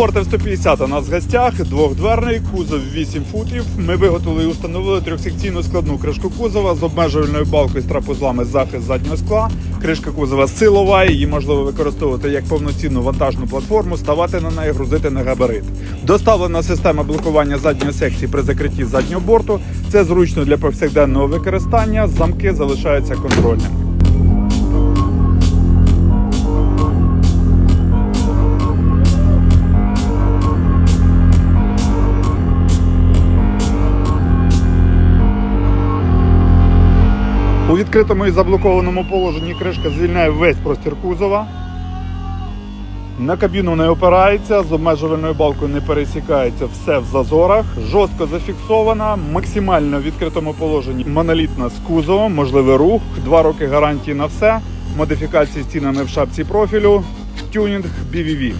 Ford F-150 у нас в гостях, двохдверний, кузов 8 футів. Ми виготовили і установили трьохсекційну складну кришку кузова з обмежувальною балкою з трапузлами захист заднього скла. Кришка кузова силова, її можливо використовувати як повноцінну вантажну платформу, ставати на неї, грузити на габарит. Доставлена система блокування задньої секції при закритті заднього борту. Це зручно для повсякденного використання. Замки залишаються контрольними. У відкритому і заблокованому положенні кришка звільняє весь простір кузова. На кабіну не опирається, з обмежувальною балкою не пересікається, все в зазорах. Жорстко зафіксована, максимально в відкритому положенні монолітна з кузовом, можливий рух, два роки гарантії на все, модифікації з цінами в шапці профілю, тюнінг BVV.